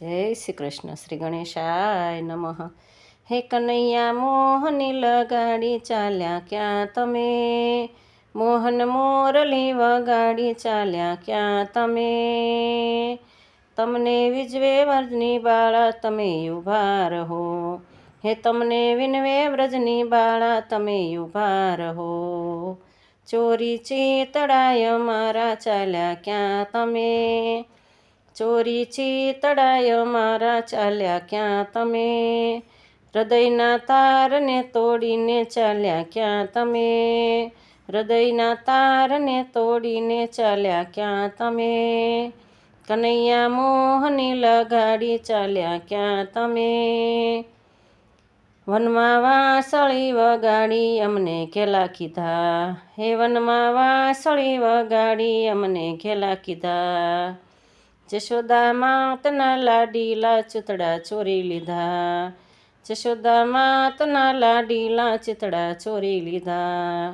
જય શ્રી કૃષ્ણ. શ્રી ગણેશાય નમઃ. હે કનૈયા, મોહની લગાડી ચાલ્યા ક્યાં તમે? મોહન મોરલી વગાડી ચાલ્યા ક્યાં તમે? તમને વિજવે વ્રજની બાળા તમે ઊભા રહો. હે તમને વિનવે વ્રજની બાળા તમે ઊભા રહો. ચોરી ચેતડાય મારા ચાલ્યા ક્યાં તમે? ચોરી ચીતડાય મારા ચાલ્યા ક્યાં તમે? હૃદયના તારને તોડીને ચાલ્યા ક્યાં તમે? હૃદયના તારને તોડીને ચાલ્યા ક્યાં તમે? કનૈયા મોહની લગાડી ચાલ્યા ક્યાં તમે? વનમાં વાસળી વગાડી અમને ખેલા કીધા. હે વનમાં વાસળી વગાડી અમને ખેલા કીધા. જશોદા માતના લાડીલા ચૂતડા ચોરી લીધા. જશોદા માતના લાડીલા ચૂતડા ચોરી લીધા.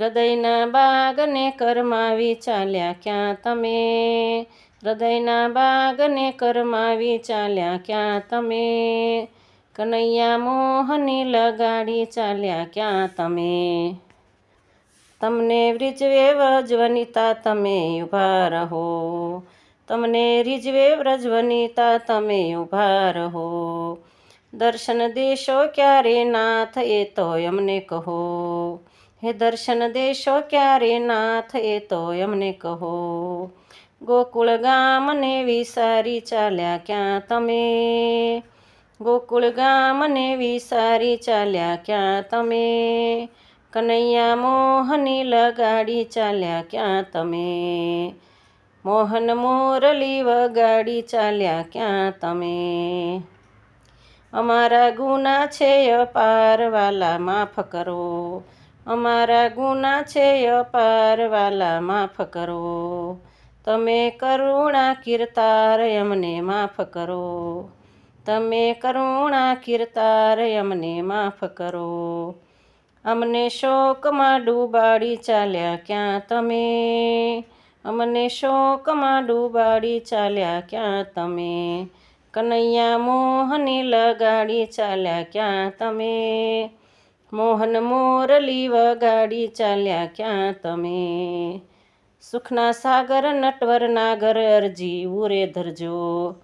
હૃદયના બાગને કરમાવી ચાલ્યા ક્યાં તમે? હૃદયના બાગને કરમાવી ચાલ્યા ક્યાં તમે? કનૈયા મોહની લગાડી ચાલ્યા ક્યાં તમે? તમને વ્રિજવે વજવનિતા તમે ઊભા રહો. તમને રીજવે વ્રજવનિતા, તમે ઊભા રહો દર્શન દેશો ક્યારે નાથ એ તો અમને કહો. હે દર્શન દેશો ક્યારે નાથ એ તો અમને કહો. ગોકુળ ગામને વિસારી ચાલ્યા ક્યાં તમે? ગોકુળ ગામને વિસારી ચાલ્યા ક્યાં તમે? કનૈયા મોહની લગાડી ચાલ્યા ક્યાં તમે? મોહન મોરલી વગાડી ચાલ્યા, ક્યાં તમે? અમારા ગુના છે અપારવાલા, માફ કરો. અમારા ગુના છે અપારવાલા, માફ કરો. તમે કરુણા કીર્તાર અમને માફ કરો. તમે કરુણા કીર્તાર અમને માફ કરો. અમને શોકમાં ડૂબાડી ચાલ્યા, ક્યાં તમે? અમને શોકમાં ડૂબાડી ચાલ્યા ક્યાં તમે? કનૈયા મોહને લગાડી ચાલ્યા ક્યાં તમે? મોહન મોરલી વગાડી ચાલ્યા ક્યાં તમે? સુખના સાગર નટવર નાગર અરજી ઉરે ધરજો.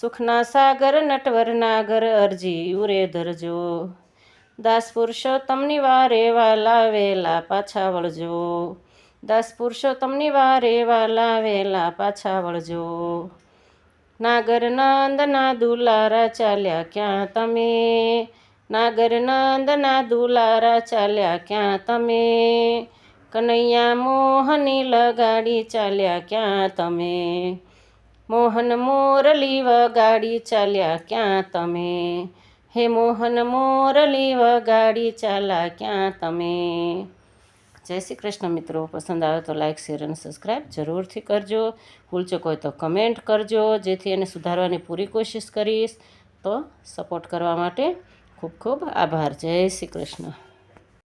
સુખના સાગર નટવર નાગર અરજી ઉરે ધરજો. દાસ પુરુષોત્તમની વારે વાલા વેલા પાછા વળજો. દાસ પુરુષોત્તમની વારે વાલા વેલા પાછા વળજો. નાગર નંદના દુલારા ચાલ્યા ક્યાં તમે? નાગર નંદના દુલારા ચાલ્યા ક્યાં તમે? કનૈયા મોહની લગાડી ચાલ્યા ક્યાં તમે? મોહન મોરલી વગાડી ચાલ્યા ક્યાં તમે? હે મોહન મોરલી વગાડી ચાલ્યા ક્યાં તમે? જય શ્રી કૃષ્ણ મિત્રો. પસંદ આવે તો લાઇક શેર અને સબસ્ક્રાઈબ જરૂરથી કરજો. ભૂલચો હોય તો કમેન્ટ કરજો, જેથી એને સુધારવાની પૂરી કોશિશ કરીશ. તો સપોર્ટ કરવા માટે ખૂબ ખૂબ આભાર. જય શ્રી કૃષ્ણ.